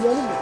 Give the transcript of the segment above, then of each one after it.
Toplayalım mı?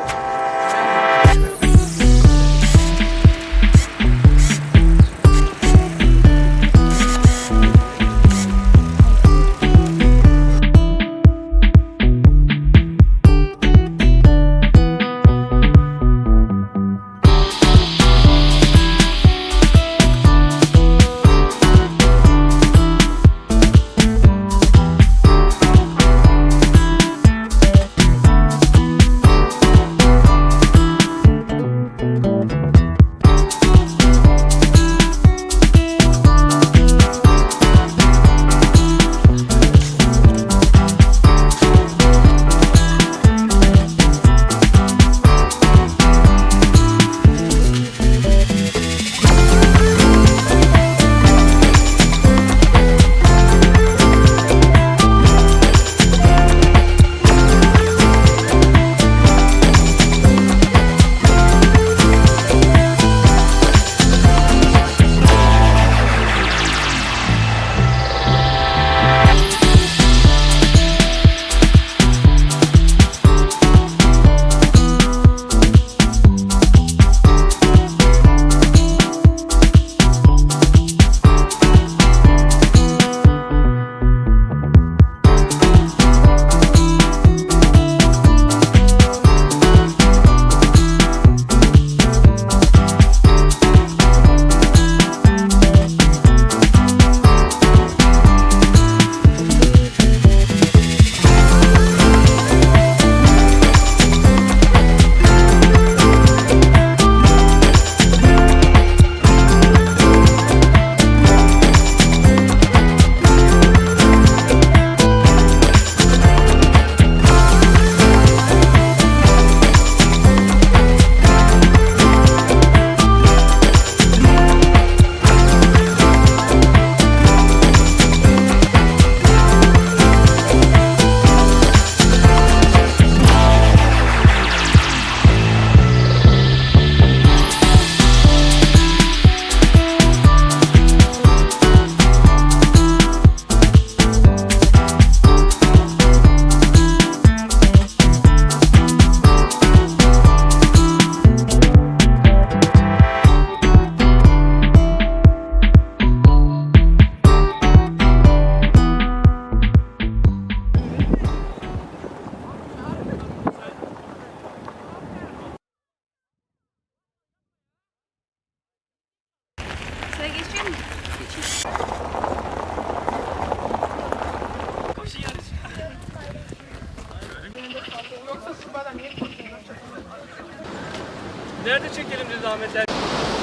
Nerede çekelim dedi Ahmetler?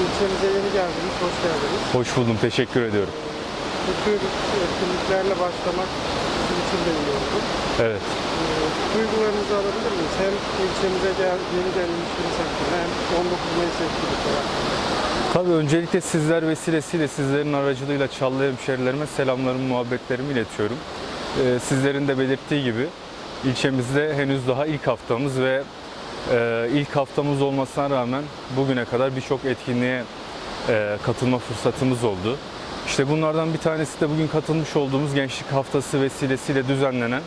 İlçemize yeni geldiniz, hoş geldiniz. Hoş buldum, teşekkür ediyorum. Bu tür etkinliklerle başlamak bizim için de iyi oldu. Evet. Ee, Duygularınızı alabilir miyiz? Hem ilçemize gel, yeni gelmişsiniz hakkında hem 19 Mayıs etkinlikleri hakkında. Tabii öncelikle sizler vesilesiyle, sizlerin aracılığıyla Çallı hemşerilerime selamlarımı, muhabbetlerimi iletiyorum. Ee, sizlerin de belirttiği gibi ilçemizde henüz daha ilk haftamız ve e, ilk haftamız olmasına rağmen bugüne kadar birçok etkinliğe e, katılma fırsatımız oldu. İşte bunlardan bir tanesi de bugün katılmış olduğumuz Gençlik Haftası vesilesiyle düzenlenen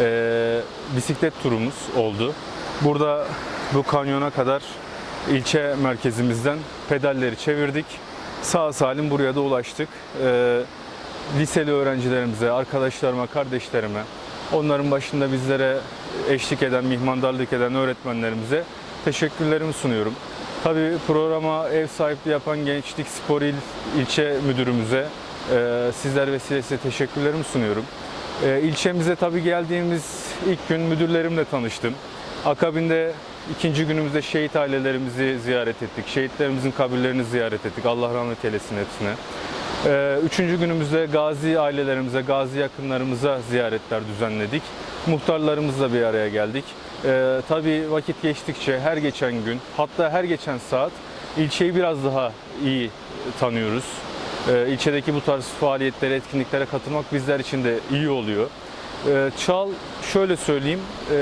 e, bisiklet turumuz oldu. Burada bu kanyona kadar ilçe merkezimizden pedalleri çevirdik. Sağ salim buraya da ulaştık. E, liseli öğrencilerimize, arkadaşlarıma, kardeşlerime, onların başında bizlere eşlik eden, mihmandarlık eden öğretmenlerimize teşekkürlerimi sunuyorum. Tabii programa ev sahipliği yapan Gençlik Spor İl ilçe müdürümüze e, sizler vesilesiyle teşekkürlerimi sunuyorum. E, ilçemize tabii geldiğimiz ilk gün müdürlerimle tanıştım. Akabinde ikinci günümüzde şehit ailelerimizi ziyaret ettik. Şehitlerimizin kabirlerini ziyaret ettik. Allah rahmet eylesin hepsine. Ee, Üçüncü günümüzde gazi ailelerimize, gazi yakınlarımıza ziyaretler düzenledik. Muhtarlarımızla bir araya geldik. Ee, tabii vakit geçtikçe her geçen gün, hatta her geçen saat ilçeyi biraz daha iyi tanıyoruz. Ee, ilçedeki bu tarz faaliyetlere, etkinliklere katılmak bizler için de iyi oluyor. Ee, Çal, şöyle söyleyeyim, ee,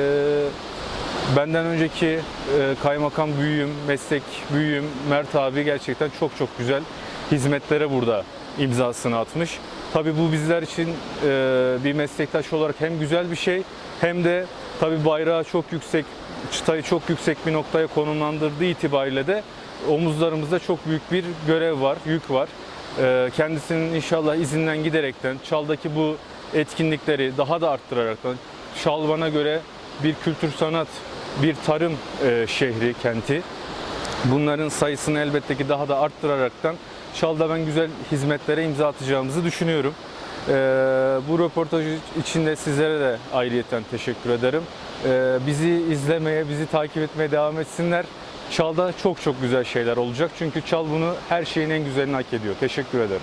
Benden önceki e, kaymakam büyüğüm, meslek büyüğüm Mert abi gerçekten çok çok güzel hizmetlere burada imzasını atmış. Tabii bu bizler için e, bir meslektaş olarak hem güzel bir şey hem de tabii bayrağı çok yüksek, çıtayı çok yüksek bir noktaya konumlandırdığı itibariyle de omuzlarımızda çok büyük bir görev var, yük var. E, kendisinin inşallah izinden giderekten çaldaki bu etkinlikleri daha da arttıraraktan Çal göre bir kültür sanat, bir tarım e, şehri, kenti. Bunların sayısını elbette ki daha da arttıraraktan Çal'da ben güzel hizmetlere imza atacağımızı düşünüyorum. Ee, bu röportaj için de sizlere de ayrıyeten teşekkür ederim. Ee, bizi izlemeye, bizi takip etmeye devam etsinler. Çal'da çok çok güzel şeyler olacak. Çünkü Çal bunu her şeyin en güzelini hak ediyor. Teşekkür ederim.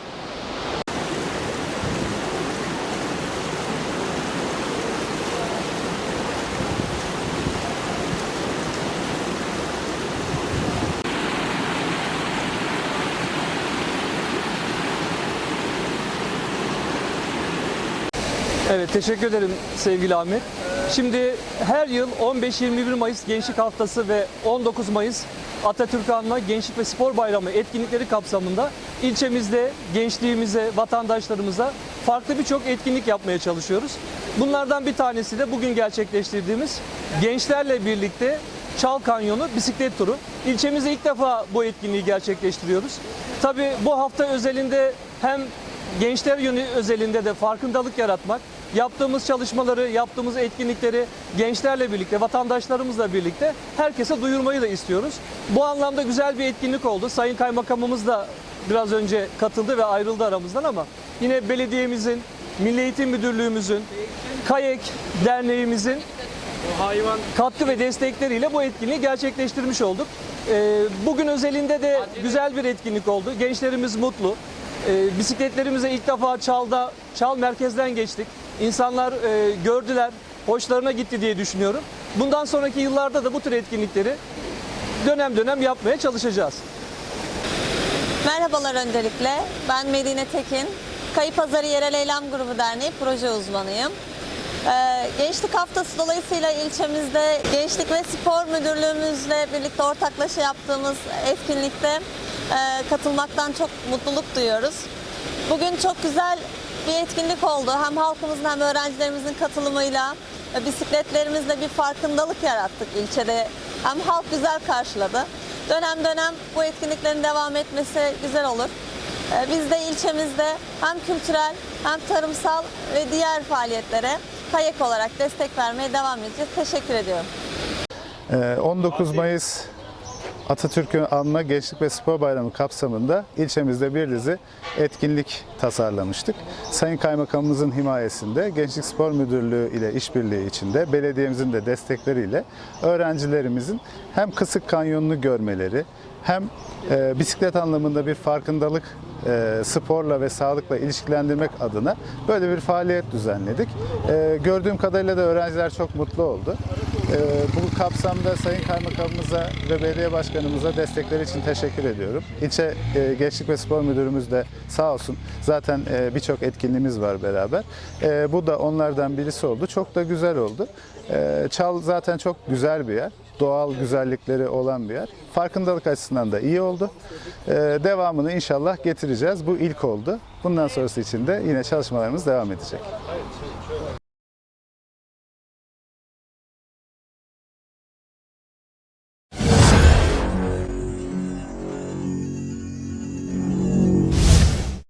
Evet teşekkür ederim sevgili Ahmet. Şimdi her yıl 15-21 Mayıs Gençlik Haftası ve 19 Mayıs Atatürk Anma Gençlik ve Spor Bayramı etkinlikleri kapsamında ilçemizde gençliğimize, vatandaşlarımıza farklı birçok etkinlik yapmaya çalışıyoruz. Bunlardan bir tanesi de bugün gerçekleştirdiğimiz gençlerle birlikte Çal Kanyonu bisiklet turu. İlçemizde ilk defa bu etkinliği gerçekleştiriyoruz. Tabii bu hafta özelinde hem gençler yönü özelinde de farkındalık yaratmak, yaptığımız çalışmaları, yaptığımız etkinlikleri gençlerle birlikte, vatandaşlarımızla birlikte herkese duyurmayı da istiyoruz. Bu anlamda güzel bir etkinlik oldu. Sayın Kaymakamımız da biraz önce katıldı ve ayrıldı aramızdan ama yine belediyemizin, Milli Eğitim Müdürlüğümüzün, KAYEK Derneğimizin hayvan katkı ve destekleriyle bu etkinliği gerçekleştirmiş olduk. Ee, Bugün özelinde de güzel bir etkinlik oldu. Gençlerimiz mutlu. Ee, Bisikletlerimize ilk defa Çal'da, Çal merkezden geçtik. İnsanlar e, gördüler, hoşlarına gitti diye düşünüyorum. Bundan sonraki yıllarda da bu tür etkinlikleri dönem dönem yapmaya çalışacağız. Merhabalar öncelikle. Ben Medine Tekin. Kayıp Pazarı Yerel Eylem Grubu Derneği proje uzmanıyım. Ee, Gençlik Haftası dolayısıyla ilçemizde Gençlik ve Spor Müdürlüğümüzle birlikte ortaklaşa yaptığımız etkinlikte e, katılmaktan çok mutluluk duyuyoruz. Bugün çok güzel bir etkinlik oldu. Hem halkımızın hem öğrencilerimizin katılımıyla e, bisikletlerimizle bir farkındalık yarattık ilçede. Hem halk güzel karşıladı. Dönem dönem bu etkinliklerin devam etmesi güzel olur. Ee, Biz de ilçemizde hem kültürel hem tarımsal ve diğer faaliyetlere kayak olarak destek vermeye devam edeceğiz. Teşekkür ediyorum. Ee, 19 Mayıs Atatürk'ü anma Gençlik ve Spor Bayramı kapsamında ilçemizde bir dizi etkinlik tasarlamıştık. Sayın Kaymakamımızın himayesinde Gençlik Spor Müdürlüğü ile işbirliği içinde belediyemizin de destekleriyle öğrencilerimizin hem Kısık Kanyonu'nu görmeleri hem e, bisiklet anlamında bir farkındalık e, sporla ve sağlıkla ilişkilendirmek adına böyle bir faaliyet düzenledik. E, gördüğüm kadarıyla da öğrenciler çok mutlu oldu. E, bu kapsamda Sayın Kaymakamımıza ve Belediye Başkanımıza destekleri için teşekkür ediyorum. İlçe e, Gençlik ve Spor Müdürümüz de sağ olsun zaten e, birçok etkinliğimiz var beraber. E, bu da onlardan birisi oldu. Çok da güzel oldu. Çal zaten çok güzel bir yer doğal güzellikleri olan bir yer. Farkındalık açısından da iyi oldu. Ee, devamını inşallah getireceğiz. Bu ilk oldu. Bundan sonrası için de yine çalışmalarımız devam edecek.